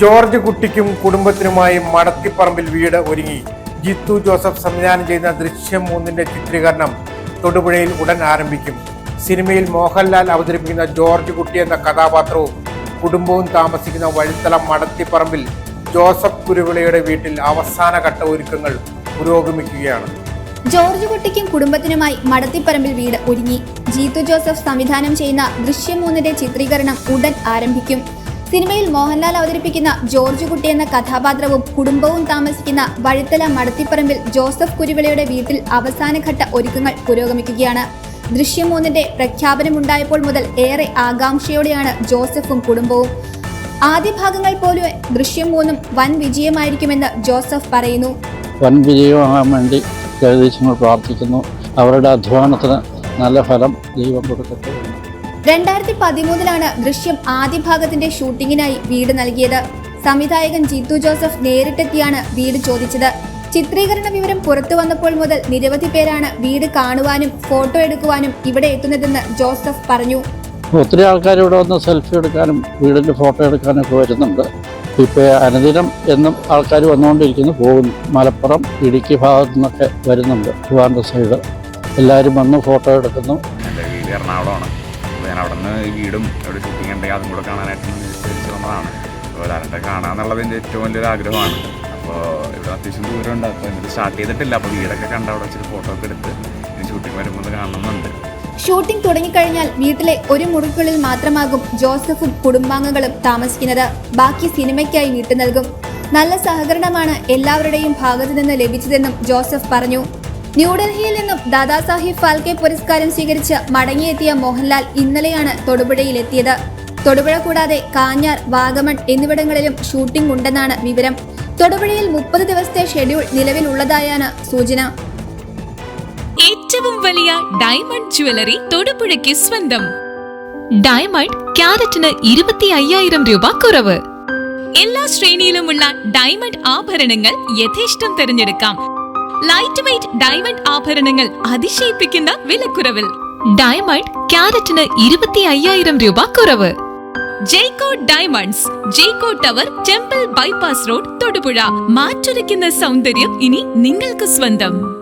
George കുട്ടിക്കും കുടുംബത്തിനുമായി മടത്തിപ്പറമ്പിൽ വീട് ഒരുങ്ങി. ജിത്തു ജോസഫ് സംവിധാനം ചെയ്യുന്ന ദൃശ്യം മൂന്നിന്റെ ചിത്രീകരണം തൊടുപുഴയിൽ ഉടൻ ആരംഭിക്കും. സിനിമയിൽ മോഹൻലാൽ അവതരിപ്പിക്കുന്ന ജോർജ് കുട്ടി എന്ന കഥാപാത്രവും കുടുംബവും താമസിക്കുന്ന വഴിത്തലം മടത്തിപ്പറമ്പിൽ ജോസഫ് കുരുവിളയുടെ വീട്ടിൽ അവസാന ഘട്ട ഒരുക്കങ്ങൾ പുരോഗമിക്കുകയാണ്. ജോർജ് കുട്ടിക്കും കുടുംബത്തിനുമായി മടത്തിപ്പറമ്പിൽ വീട് ഒരുങ്ങി. ജീത്തു ജോസഫ് സംവിധാനം ചെയ്യുന്ന ദൃശ്യം മൂന്നിന്റെ ചിത്രീകരണം ഉടൻ ആരംഭിക്കും. സിനിമയിൽ മോഹൻലാൽ അവതരിപ്പിക്കുന്ന ജോർജ് കുട്ടി എന്ന കഥാപാത്രവും കുടുംബവും താമസിക്കുന്ന വഴുത്തല മടത്തിപ്പറമ്പിൽ ജോസഫ് കുരുവിളയുടെ വീട്ടിൽ അവസാനഘട്ട ഒരുക്കങ്ങൾ പുരോഗമിക്കുകയാണ്. ദൃശ്യം മൂന്നിന്റെ പ്രഖ്യാപനമുണ്ടായപ്പോൾ മുതൽ ഏറെ ആകാംക്ഷയോടെയാണ് ജോസഫും കുടുംബവും. ആദ്യ ഭാഗങ്ങൾ പോലെ ദൃശ്യം മൂന്നും വൻ വിജയമായിരിക്കുമെന്ന് ജോസഫ് പറയുന്നു. വൻ വിജയമാകാൻ വേണ്ടി പ്രാർത്ഥിക്കുന്നു. അവരുടെ അധ്വാനത്തിന് നല്ല ഫലം ദൈവം കൊടുക്കട്ടെ. രണ്ടായിരത്തി പതിമൂന്നിലാണ് ദൃശ്യം ആദ്യ ഭാഗത്തിന്റെ ഷൂട്ടിങ്ങിനായി വീട് നൽകിയത്. സംവിധായകൻ ജീത്തു ജോസഫ് നേരിട്ടെത്തിയാണ് വീട് ചോദിച്ചത്. ചിത്രീകരണ വിവരം പുറത്തു വന്നപ്പോൾ മുതൽ നിരവധി പേരാണ് വീട് കാണുവാനും ഫോട്ടോ എടുക്കുവാനും ഇവിടെ എത്തുന്നതെന്ന് ജോസഫ് പറഞ്ഞു. ഒത്തിരി ആൾക്കാർ ഇവിടെ വന്ന് സെൽഫി എടുക്കാനും വീടിന്റെ ഫോട്ടോ എടുക്കാനും ഒക്കെ വരുന്നുണ്ട്. ഇപ്പോൾ അനുദിനം എന്നും ആൾക്കാർ വന്നുകൊണ്ടിരിക്കുന്നു. പോകുന്നു. മലപ്പുറം ഇടുക്കി ഭാഗത്തു നിന്നൊക്കെ വരുന്നുണ്ട്. ട്രിവാൻഡ്രം സൈഡ്. എല്ലാവരും വന്ന് ഫോട്ടോ എടുക്കുന്നു. എന്റെ വീട് എറണാകുളമാണ്. ഞാൻ അവിടെ നിന്ന് വീടും അവിടെ ഷൂട്ടിംഗ് ഉണ്ടെങ്കിൽ അതും കൂടെ കാണാനായിട്ട് തിരിച്ചു വന്നതാണ്. അപ്പോൾ ലാലട്ടെ കാണാന്നുള്ളത് എന്റെ ഏറ്റവും വലിയൊരു ആഗ്രഹമാണ്. അപ്പോൾ ഇവിടെ അത്യാവശ്യം ദൂരമുണ്ട്. അപ്പോൾ എന്നിട്ട് സ്റ്റാർട്ട് ചെയ്തിട്ടില്ല. അപ്പോൾ വീടൊക്കെ കണ്ട അവിടെ വെച്ചിട്ട് ഫോട്ടോ ഒക്കെ എടുത്ത് ഇനി ഷൂട്ടിംഗ് വരുമ്പോൾ കാണണമെന്നുണ്ട്. ഷൂട്ടിംഗ് തുടങ്ങിക്കഴിഞ്ഞാൽ വീട്ടിലെ ഒരു മുറിക്കുള്ളിൽ മാത്രമാകും ജോസഫും കുടുംബാംഗങ്ങളും താമസിക്കുന്നത്. ബാക്കി സിനിമയ്ക്കായി വീട്ടു നൽകും. നല്ല സഹകരണമാണ് എല്ലാവരുടെയും ഭാഗത്തു നിന്ന് ലഭിച്ചതെന്നും ജോസഫ് പറഞ്ഞു. ന്യൂഡൽഹിയിൽ നിന്നും ദാദാസാഹിബ് ഫാൽക്കെ പുരസ്കാരം സ്വീകരിച്ച് മടങ്ങിയെത്തിയ മോഹൻലാൽ ഇന്നലെയാണ് തൊടുപുഴയിലെത്തിയത്. തൊടുപുഴ കൂടാതെ കാഞ്ഞാർ വാഗമൺ എന്നിവിടങ്ങളിലും ഷൂട്ടിംഗ് ഉണ്ടെന്നാണ് വിവരം. തൊടുപുഴയിൽ മുപ്പത് ദിവസത്തെ ഷെഡ്യൂൾ നിലവിലുള്ളതായാണ് സൂചന. ഏറ്റവും വലിയ ഡയമണ്ട് ജ്വല്ലറി തൊടുപുഴയ്ക്ക് സ്വന്തം. ഡയമണ്ട് ക്യാരറ്റിന് ഇരുപത്തി അയ്യായിരം രൂപ കുറവ്. എല്ലാ ശ്രേണിയിലുമുള്ള ഡയമണ്ട് ആഭരണങ്ങൾ യഥേഷ്ടം തിരഞ്ഞെടുക്കാം. ലൈറ്റ് വെയ്റ്റ് ഡയമണ്ട് ആഭരണങ്ങൾ അതിശയിപ്പിക്കുന്ന വിലക്കുറവിൽ. ഡയമണ്ട് ക്യാരറ്റിന് ഇരുപത്തി അയ്യായിരം രൂപ കുറവ്. Jayco diamonds Jayco tower temple bypass road Thodupuzha. മാറ്റുരയ്ക്കുന്ന സൗന്ദര്യം ഇനി നിങ്ങൾക്ക് സ്വന്തം.